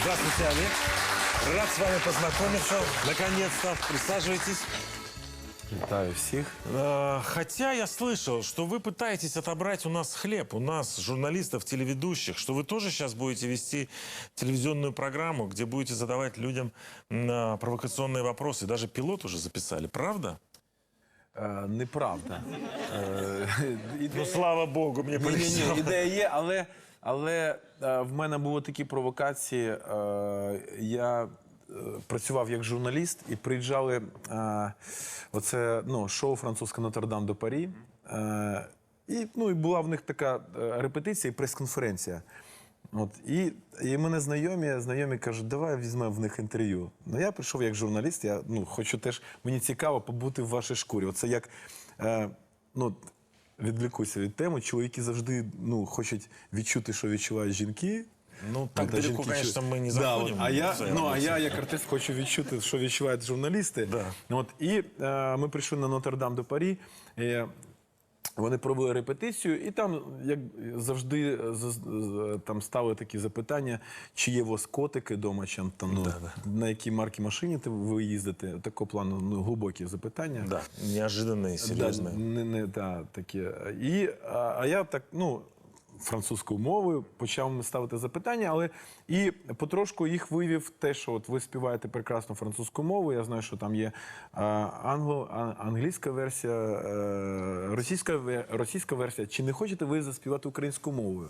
Здравствуйте, Олег. Рад с вами познакомиться. Наконец-то. Присаживайтесь. Вітаю всіх. Э, Хотя я слышал, что вы пытаетесь отобрать у нас хлеб, у нас, журналистов, телеведущих, что вы тоже сейчас будете вести телевизионную программу, где будете задавать людям м, а, провокационные вопросы. Даже пилот уже записали, правда? Е, неправда. Е, Ну, ідея, слава богу, мне ні, ні, полегчало. ні, ідея є, але, але е, в мене були такі провокації. Е, я е, працював як журналіст і приїжджали е, оце ну, шоу французьке Нотр-Дам до Парі. Е, і, ну, і була в них така репетиція і прес-конференція. От, і, і мене знайомі, знайомі кажуть, давай візьмемо в них інтерв'ю. Ну я прийшов як журналіст, я ну, хочу теж, мені цікаво побути в вашій шкурі. Оце як, е, ну, відвлікуся від теми, чоловіки завжди ну, хочуть відчути, що відчувають жінки. Ну, так Та далеко, жінки конечно, мы не Да, а, я, ну, а я, як артист, хочу відчути, що відчувають журналісти. Да. От, і е, ми прийшли на Нотр-Дам до Парі. Е, вони провели репетицію, і там, як завжди, з- з- там ставили такі запитання, чи є у вас котики вдома, чи там, ну, на якій марки машині ти- ви їздите. Такого плану ну, глибокі запитання. Да, неожиданные, серьезные. Да, не, не, да, такі. І, а, а я так, ну, французькою мовою почав ставити запитання, але і потрошку їх вивів те, що от ви співаєте прекрасну французьку мову. Я знаю, що там є а, англо, а, англійська версія, е, російська, ве- російська версія. Чи не хочете ви заспівати українською мовою?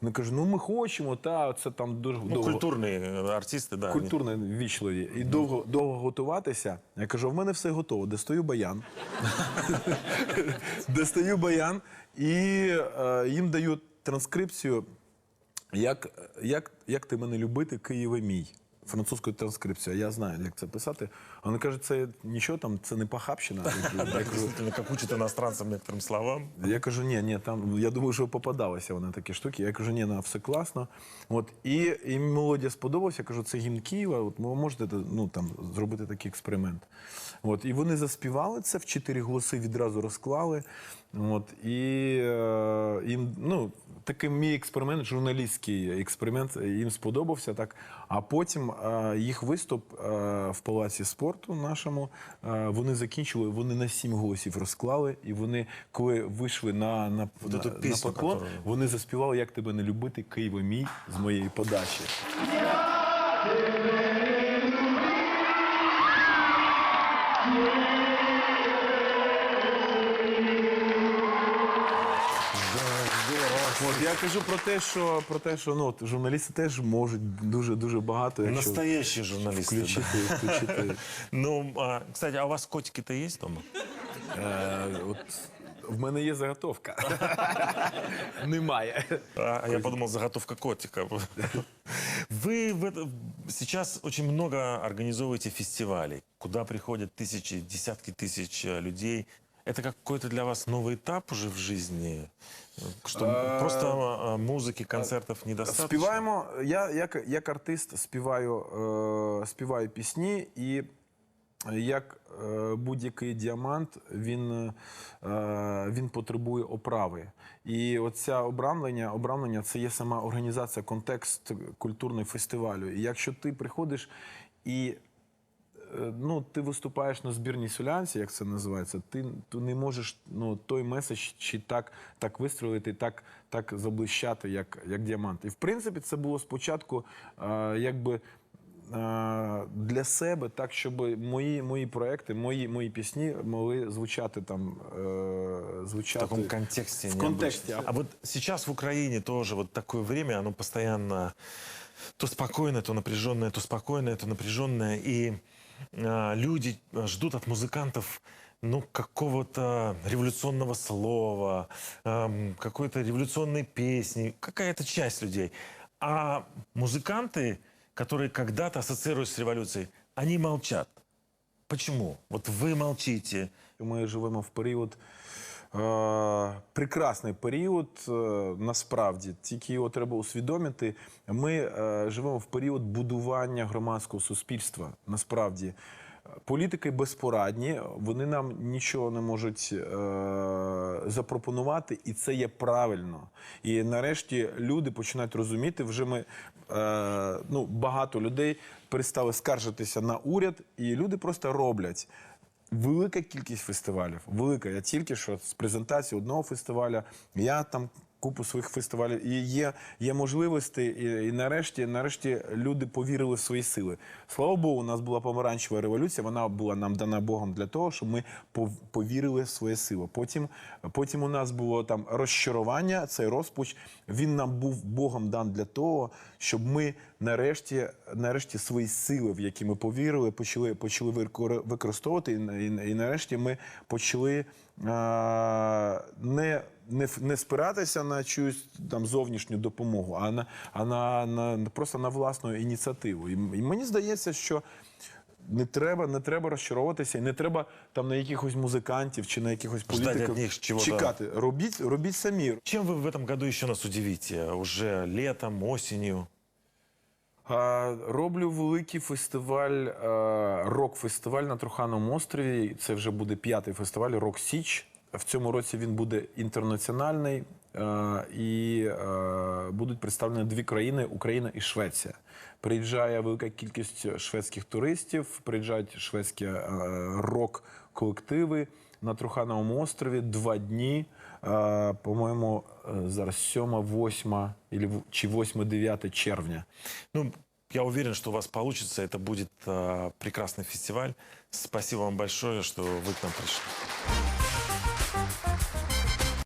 Вони кажуть, ну ми хочемо, та це там дуже Ну, довго. культурные э, артисты, да. они- Культурно ввічливі. І довго, довго готуватися. Я кажу, в мене все готово. Достаю баян. Достаю баян і е, їм даю транскрипцію, як, як, як ти мене любити, Києве мій. Французькою транскрипцією. Я знаю, як це писати. Вони кажуть, це нічого там, це не похабщина. Я кажу, как учат иностранцам некоторым словам. я кажу, ні, ні, там я думаю, що попадалися вони такі штуки. Я кажу, ні, на все класно. От і, і мелодія сподобалася. Я кажу, це гімн Києва. От ви можете ну там зробити такий експеримент. От і вони заспівали це в чотири голоси відразу розклали. От і е, їм ну такий мій експеримент, журналістський експеримент, їм сподобався так. А потім їх виступ в палаці спорту нашому вони закінчили. Вони на сім голосів розклали, і вони, коли вийшли на, на, на, на пісню, поклон, вони заспівали Як тебе не любити, Києво мій з моєї подачі. От я кажу про те, що про те, що ну от, журналісти теж можуть дуже дуже багато. Якщо Настоящие журналисты. да. включити, включити. Ну, а, кстати, а у вас котики-то есть дома? Е, от в мене є заготовка. Немає. А, а я подумал, заготовка котика. Вы в это- сейчас очень много организовываете фестивалей, куда приходят тысячи, десятки тысяч э, людей. Это какой-то для вас новый этап уже в жизни? Что просто э, музыки, концертов недостаточно? Співаємо. Я як, як артист співаю, е, співаю пісні, і як е, будь-який діамант, він, е, він потребує оправи. І оця обрамлення, обрамлення це є сама організація, контекст культурного фестивалю. І якщо ти приходиш і е, ну, ти виступаєш на збірній солянці, як це називається, ти, ти не можеш ну, той меседж чи так, так вистрілити, так, так заблищати, як, як діамант. І в принципі, це було спочатку е, якби. е, Для себе так, щоб мої, мої проекти, мої, мої пісні могли звучати там е, В звучати таком контексте. в контексті. необычно. А вот сейчас в Украине тоже вот такое время, оно постоянно то спокойное, то напряженное, то спокойное, то напряженное. И а, люди а, ждут от музыкантов ну, какого-то революционного слова, ам, какой-то революционной песни, какая-то часть людей. А музыканты, которые когда-то ассоциируются с революцией, они молчат. Почему? Вот вы молчите, Ми живемо в період. Е, прекрасний період, е, насправді. Тільки його треба усвідомити. Ми е, живемо в період будування громадського суспільства. Насправді. Політики безпорадні, вони нам нічого не можуть запропонувати, і це є правильно. І нарешті люди починають розуміти. Вже ми ну, багато людей перестали скаржитися на уряд, і люди просто роблять. Велика кількість фестивалів. Велика. Я тільки що з презентації одного фестиваля. Я там купу своїх фестивалів. І є, є можливості, і, і нарешті, нарешті люди повірили в свої сили. Слава Богу, у нас була помаранчева революція. Вона була нам дана Богом для того, щоб ми пов- повірили в свої сили. Потім, потім у нас було там розчарування, цей розпуч. Він нам був Богом дан для того, щоб ми нарешті, нарешті свої сили, в які ми повірили, почали, почали викор- використовувати. І, і, і нарешті ми почали а, не, не, не спиратися на чиюсь там зовнішню допомогу, а на, а на, на просто на власну ініціативу. І, і мені здається, що. Не треба, не треба розчаровуватися, і не треба там на якихось музикантів чи на якихось політиків них чекати. Робіть, робіть самі. Чем вы в этом году еще нас удивите? Уже летом, осенью? А, Роблю великий фестиваль, рок-фестиваль на Трухановому острові. Це вже буде п'ятий фестиваль Рок Січ. В цьому році він буде інтернаціональний е, і е, будуть представлені дві країни Україна і Швеція. Приїжджає велика кількість шведських туристів, приїжджають шведські е, рок-колективи на Трухановому острові два дні. Е, По-моєму, е, зараз 7, 8 чи 8-9 червня. Ну, я уверен, что у вас получится. Это будет а, прекрасный фестиваль. Спасибо вам большое, что вы к нам пришли.